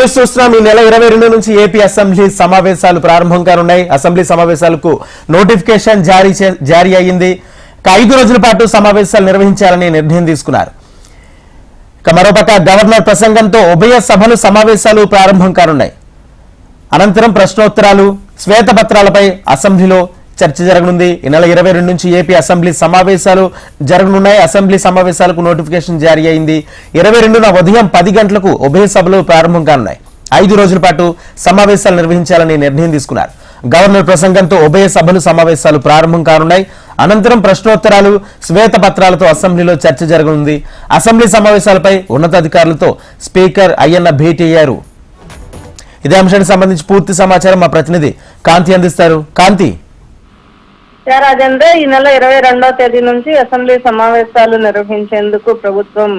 News చూస్తున్నాం ఈ నెల ఇరవై రెండు నుంచి ఏపీ అసెంబ్లీ సమావేశాలు ప్రారంభం కానున్నాయి. అసెంబ్లీ సమావేశాలకు నోటిఫికేషన్ జారీ జారీ అయ్యింది. ఐదు రోజుల పాటు సమావేశాలు నిర్వహించాలని నిర్ణయం తీసుకున్నారు. ఇక మరోపక్క గవర్నర్ ప్రసంగంతో ఉభయ సభలు సమావేశాలు ప్రారంభం కానున్నాయి. అనంతరం ప్రశ్నోత్తరాలు శ్వేతపత్రాలపై అసెంబ్లీలో చర్చ జరగనుంది. ఈ నెల ఇరవై రెండు నుంచి ఏపీ అసెంబ్లీ సమావేశాలు జరగనున్నాయి. అసెంబ్లీ సమావేశాలకు నోటిఫికేషన్ జారీ అయింది. ఇరవై రెండున ఉదయం పది గంటలకు ఉభయ సభలు ప్రారంభం కానున్నాయి. ఐదు రోజుల పాటు సమావేశాలు నిర్వహించాలని నిర్ణయం తీసుకున్నారు. గవర్నర్ ప్రసంగంతో ఉభయ సభలు సమావేశాలు ప్రారంభం కానున్నాయి. అనంతరం ప్రశ్నోత్తరాలు శ్వేతపత్రాలతో అసెంబ్లీలో చర్చ జరగనుంది. అసెంబ్లీ సమావేశాలపై ఉన్నతాధికారులతో స్పీకర్ అయ్యన్న భేటీ అయ్యారు. ఇదే అంశానికి సంబంధించి పూర్తి సమాచారం మా ప్రతినిధి కాంతి అందిస్తారు. కాంతి. యా రాజేంద్ర ఈ నెల ఇరవై రెండవ తేదీ నుంచి అసెంబ్లీ సమావేశాలు నిర్వహించేందుకు ప్రభుత్వం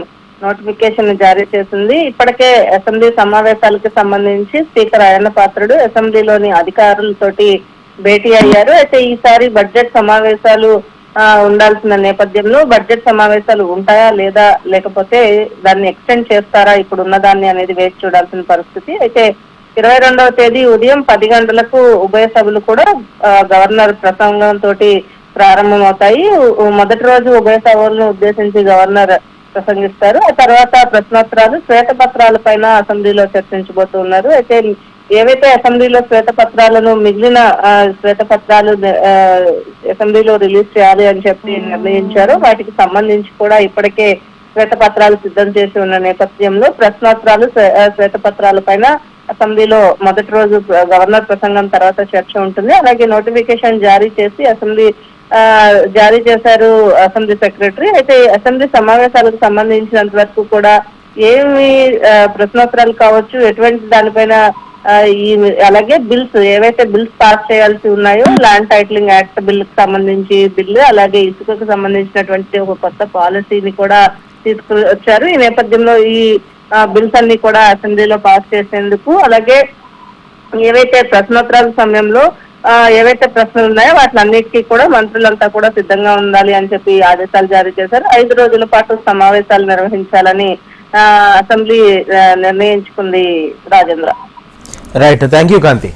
నోటిఫికేషన్ జారీ చేసింది. ఇప్పటికే అసెంబ్లీ సమావేశాలకు సంబంధించి స్పీకర్ అయ్యన్న పాత్రుడు అసెంబ్లీలోని అధికారులతోటి భేటీ అయ్యారు. అయితే ఈసారి బడ్జెట్ సమావేశాలు ఆ, ఉండాల్సిన నేపథ్యంలో బడ్జెట్ సమావేశాలు ఉంటాయా లేదా లేకపోతే దాన్ని ఎక్స్టెండ్ చేస్తారా? ఇప్పుడు ఉన్నదాన్ని అనేది వేచి చూడాల్సిన పరిస్థితి. అయితే ఇరవై రెండవ తేదీ ఉదయం పది గంటలకు ఉభయ సభలు కూడా గవర్నర్ ప్రసంగం తోటి ప్రారంభమవుతాయి. మొదటి రోజు ఉభయ సభలను ఉద్దేశించి గవర్నర్ ప్రసంగిస్తారు. ఆ తర్వాత ప్రశ్నోత్తరాలు శ్వేతపత్రాల పైన అసెంబ్లీలో చర్చించబోతున్నారు అయితే ఏవైతే అసెంబ్లీలో శ్వేతపత్రాలను మిగిలిన శ్వేతపత్రాలు ఆ, అసెంబ్లీలో రిలీజ్ చేయాలి అని చెప్పి నిర్ణయించారో వాటికి సంబంధించి కూడా ఇప్పటికే శ్వేతపత్రాలు సిద్ధం చేసి ఉన్న నేపథ్యంలో ప్రశ్నోత్తరాలు శ్వేతపత్రాల పైన అసెంబ్లీలో మొదటి రోజు గవర్నర్ ప్రసంగం తర్వాత చర్చ ఉంటుంది. అలాగే నోటిఫికేషన్ జారీ చేసి అసెంబ్లీ ఆ, జారీ చేశారు అసెంబ్లీ సెక్రటరీ. అయితే అసెంబ్లీ సమావేశాలకు సంబంధించినంత వరకు కూడా ఏమి ఆ, ప్రశ్నోత్తరాలు కావచ్చు ఎటువంటి దానిపైన ఈ అలాగే బిల్స్ ఏవైతే బిల్స్ పాస్ చేయాల్సి ఉన్నాయో ల్యాండ్ టైటిలింగ్ యాక్ట్ బిల్కి సంబంధించి బిల్లు అలాగే ఇసుకకు సంబంధించినటువంటి ఒక కొత్త పాలసీని కూడా తీసుకొచ్చారు. ఈ నేపథ్యంలో ఈ బిల్స్ అన్ని కూడా అసెంబ్లీలో పాస్ చేసేందుకు అలాగే ఏవైతే ప్రశ్నోత్తరాల సమయంలో ఏవైతే ప్రశ్నలు ఉన్నాయో వాటిలన్నిటికీ కూడా మంత్రులంతా కూడా సిద్ధంగా ఉండాలి అని చెప్పి ఆదేశాలు జారీ చేశారు. ఐదు రోజుల పాటు సమావేశాలు నిర్వహించాలని అసెంబ్లీ నిర్ణయించుకుంది Rajendra. Right thank you Kanti